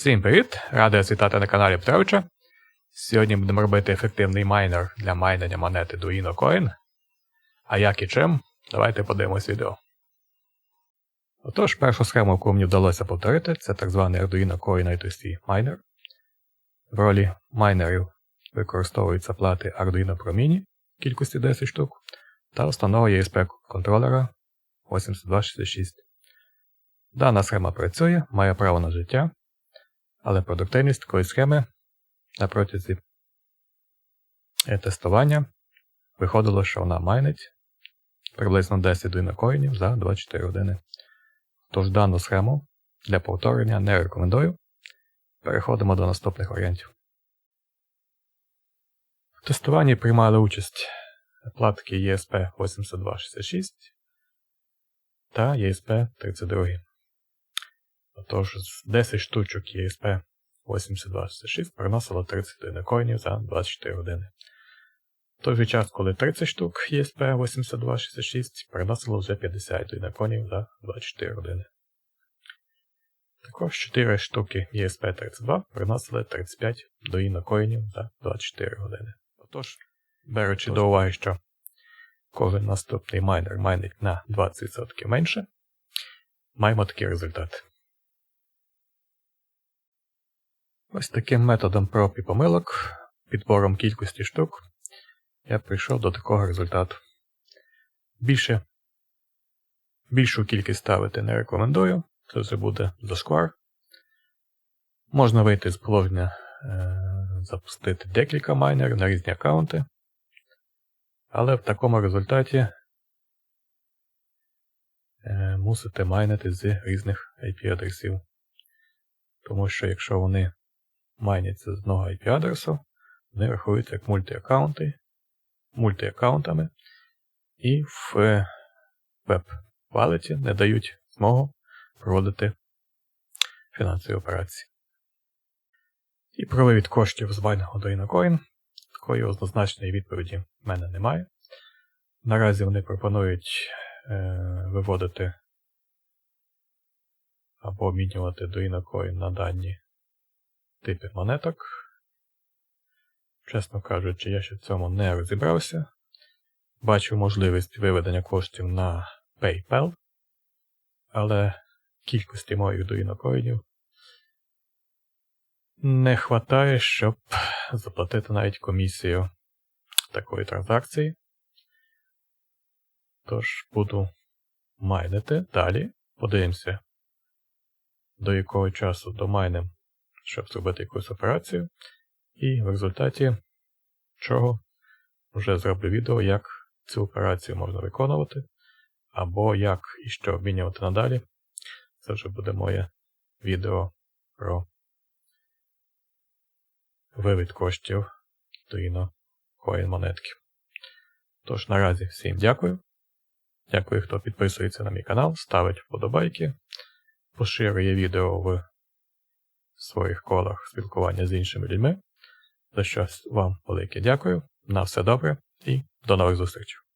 Всім привіт! Радий вас вітати на каналі Петровича. Сьогодні будемо робити ефективний майнер для майнення монети Duino Coin. А як і чим, давайте подивимось відео. Отож, першу схему, яку мені вдалося повторити, це так званий Arduino Coin I2C Miner. В ролі майнерів використовуються плати Arduino Pro Mini кількості 10 штук та установа ESP контролера 8266. Дана схема працює, має право на життя, але продуктивність такої схеми на протязі тестування виходило, що вона майнить приблизно 10 дуйнокоїнів за 24 години. Тож дану схему для повторення не рекомендую. Переходимо до наступних варіантів. В тестуванні приймали участь платки ESP8266 та ESP32. Отож, з 10 штучок ESP 8266 приносило 30 коїнів за 24 години. В той же час, коли 30 штук ESP 8266 приносило вже 50 коїнів за 24 години. Також 4 штуки ESP 32 приносили 35 коїнів за 24 години. Отож, беручи до уваги, що кожен наступний майнер майнить на 20% менше, маємо такий результат. Ось таким методом проб і помилок, підбором кількості штук, я прийшов до такого результату. Більше, Більшу кількість ставити не рекомендую, це вже буде зашквар. Можна вийти з положення, е, запустити декілька майнерів на різні аккаунти. Але в такому результаті е, мусите майнити з різних IP-адресів. Тому що якщо вони майняться з одного IP-адресу, вони рахуються як мультиаккаунти, мультиаккаунтами і в веб-валеті не дають змогу проводити фінансові операції. І про вивід коштів з байного до Inacoin. Такої однозначної відповіді в мене немає. Наразі вони пропонують е, виводити або обмінювати до Inacoin на дані типи монеток. Чесно кажучи, я ще в цьому не розібрався. Бачу можливість виведення коштів на PayPal, але кількості моїх дуїнокоїнів не вистачає, щоб заплатити навіть комісію такої транзакції. Тож буду майнити далі. Подивимося, до якого часу домайним щоб зробити якусь операцію. І в результаті чого вже зроблю відео, як цю операцію можна виконувати, або як і що обмінювати надалі. Це вже буде моє відео про вивід коштів до Coin монетки. Тож, наразі всім дякую. Дякую, хто підписується на мій канал, ставить вподобайки, поширює відео своїх колах спілкування з іншими людьми. За що вам велике дякую. На все добре і до нових зустрічей.